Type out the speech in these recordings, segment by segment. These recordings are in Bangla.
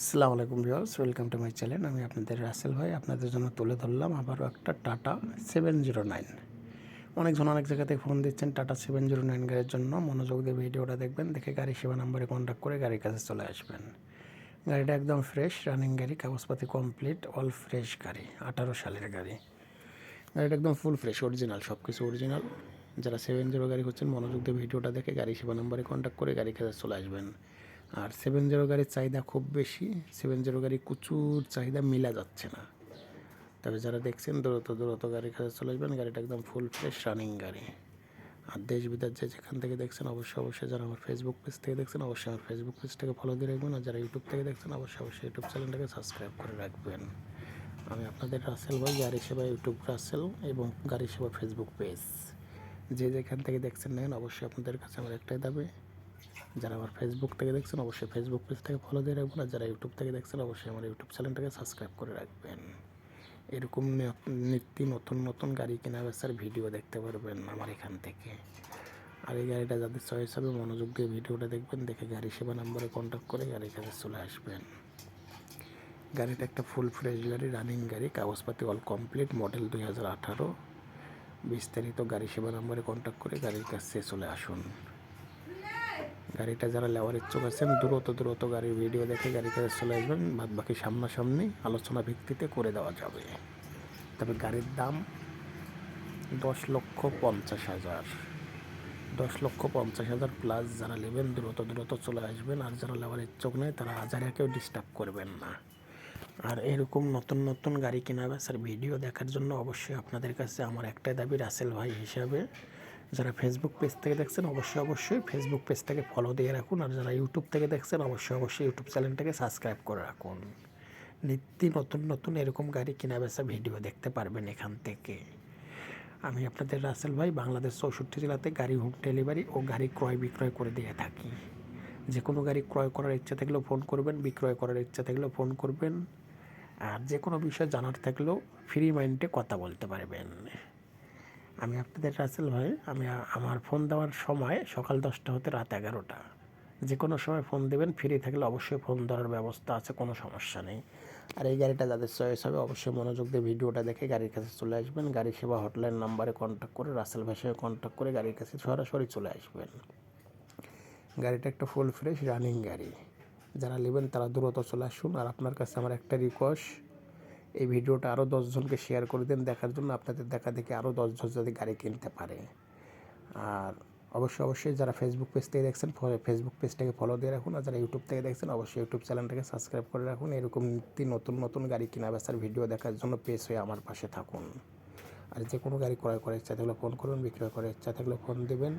আসসালামু আলাইকুম viewers, welcome to my channel. আমি আপনাদের রাসেল ভাই, আপনাদের জন্য তুলে ধরলাম আবারও একটা টাটা সেভেন জিরো নাইন। অনেকজন অনেক জায়গাতে ফোন দিচ্ছেন টাটা সেভেন জিরো নাইন গাড়ির জন্য। মনোযোগ দিয়ে ভিডিওটা দেখবেন, দেখে গাড়ি সেবা নাম্বারে কন্ট্যাক্ট করে গাড়ির কাছে চলে আসবেন। গাড়িটা একদম ফ্রেশ রানিং গাড়ি, কাগজপাতি কমপ্লিট অল ফ্রেশ গাড়ি, আঠারো সালের গাড়ি। গাড়িটা একদম ফুল ফ্রেশ অরিজিনাল সব কিছু অরিজিনাল যারা সেভেন জিরো গাড়ি হচ্ছেন মনোযোগ দিয়ে ভিডিওটা দেখে গাড়ি সেবা নাম্বারে কন্ট্যাক্ট করে গাড়ির কাছে চলে আসবেন। আর সেভেন জিরো গাড়ির চাহিদা খুব বেশি। সেভেন জিরো গাড়ি প্রচুর চাহিদা মিলা যাচ্ছে না। তবে যারা দেখছেন, দ্রুত দ্রুত গাড়ির কাছে চলে আসবেন। গাড়িটা একদম ফুল ফ্রেশ রানিং গাড়ি। আর দেশ বিদেশ যে যেখান থেকে দেখছেন, অবশ্যই অবশ্যই যারা আমার ফেসবুক পেজ থেকে দেখছেন, অবশ্যই আমার ফেসবুক পেজটাকে ফলো দিয়ে রাখবেন। আর যারা ইউটিউব থেকে দেখছেন, অবশ্যই অবশ্যই ইউটিউব চ্যানেলটাকে সাবস্ক্রাইব করে রাখবেন। আমি আপনাদের রাসেল ভাই, গাড়ি সেবা ইউটিউব রাসেল এবং গাড়ি সেবা ফেসবুক পেজ যে যেখান থেকে দেখছেন নেন, অবশ্যই আপনাদের কাছে আমার একটাই দাবি যারা আমার ফেসবুক থেকে দেখছেন, অবশ্যই ফেসবুক পেজটাকে ফলো দিয়ে রাখবেন, আর যারা ইউটিউব থেকে দেখছেন, অবশ্যই আমার ইউটিউব চ্যানেলটাকে সাবস্ক্রাইব করে রাখবেন। এরকম নিত্য নতুন নতুন গাড়ি কেনা বেচার ভিডিও দেখতে পারবেন আমার এখান থেকে। আর এই গাড়িটা যাদের চয়েস হবে, মনোযোগ দিয়ে ভিডিওটা দেখবেন, দেখে গাড়ি সেবা নাম্বারে কন্ট্যাক্ট করে গাড়ির কাছে চলে আসবেন। গাড়িটা একটা ফুল ফ্রেশ গাড়ি রানিং গাড়ি, কাগজপাতি অল কমপ্লিট মডেল দুই হাজার আঠারো। বিস্তারিত গাড়ি সেবা নাম্বারে কন্ট্যাক্ট করে গাড়ির কাছে চলে আসুন। গাড়িটা যারা নেওয়ার ইচ্ছুক আছেন দ্রুত দ্রুত গাড়ির ভিডিও দেখে কাছে চলে আসবেন। বাদ বাকি সামনাসামনি আলোচনা ভিত্তিতে করে দেওয়া যাবে। তবে গাড়ির দাম দশ লক্ষ পঞ্চাশ হাজার। দশ লক্ষ পঞ্চাশ হাজার প্লাস যারা নেবেন, দ্রুত দ্রুত চলে আসবেন। আর যারা নেওয়ার ইচ্ছুক নেই তারা হাজারেকেও ডিস্টার্ব করবেন না। আর এরকম নতুন নতুন গাড়ি কেনা বেচার ভিডিও দেখার জন্য অবশ্যই আপনাদের কাছে আমার একটাই দাবি, রাসেল ভাই হিসাবে যারা ফেসবুক পেজ থেকে দেখছেন, অবশ্যই অবশ্যই ফেসবুক পেজটাকে ফলো দিয়ে রাখুন। আর যারা ইউটিউব থেকে দেখছেন, অবশ্যই অবশ্যই ইউটিউব চ্যানেলটাকে সাবস্ক্রাইব করে রাখুন। নিত্য নতুন নতুন এরকম গাড়ি কেনা বেচা ভিডিও দেখতে পারবেন এখান থেকে। আমি আপনাদের রাসেল ভাই, বাংলাদেশ চৌষট্টি জেলাতে গাড়ি হোম ডেলিভারি ও গাড়ি ক্রয় বিক্রয় করে দিয়ে থাকি। যে কোনো গাড়ি ক্রয় করার ইচ্ছা থাকলেও ফোন করবেন, বিক্রয় করার ইচ্ছা থাকলেও ফোন করবেন। আর যে কোনো বিষয় জানার থাকলেও ফ্রি মাইন্ডে কথা বলতে পারবেন। আমি আপনাদের রাসেল ভাই, আমি আমার ফোন দেওয়ার সময় সকাল দশটা হতে রাত এগারোটা। যে কোনো সময় ফোন দেবেন, ফ্রি থাকলে অবশ্যই ফোন ধরার ব্যবস্থা আছে, কোনো সমস্যা নেই। আর এই গাড়িটা যাদের চয়েস হবে, অবশ্যই মনোযোগ দিয়ে ভিডিওটা দেখে গাড়ির কাছে চলে আসবেন। গাড়ি সেবা হটলাইন নাম্বারে কন্ট্যাক্ট করে, রাসেল ভাইয়ের সঙ্গে কন্ট্যাক্ট করে গাড়ির কাছে সরাসরি চলে আসবেন। গাড়িটা একটা ফুল ফ্রেশ রানিং গাড়ি। যারা নেবেন তারা দ্রুত চলে আসুন। আর আপনার কাছে আমার একটা রিকোয়েস্ট এই ভিডিওটা আরও দশজনকে শেয়ার করে দেন, দেখার জন্য আপনাদের দেখা দেখে আরও দশজন যদি গাড়ি কিনতে পারে। আর অবশ্যই অবশ্যই যারা ফেসবুক পেজ থেকে দেখছেন ফেসবুক পেজটাকে ফলো দিয়ে রাখুন, আর যারা ইউটিউব থেকে দেখছেন, অবশ্যই ইউটিউব চ্যানেলটাকে সাবস্ক্রাইব করে রাখুন। এরকম নতুন নতুন গাড়ি কেনা বেচার ভিডিও দেখার জন্য পেজ হয়ে আমার পাশে থাকুন। আর যে কোনো গাড়ি ক্রয় করার ইচ্ছা থাকলে ফোন করুন, বিক্রয় করার ইচ্ছা থাকলে ফোন দেবেন।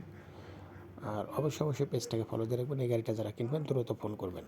আর অবশ্যই অবশ্যই পেজটাকে ফলো দিয়ে রাখবেন। এই গাড়িটা যারা কিনবেন, দ্রুত ফোন করবেন।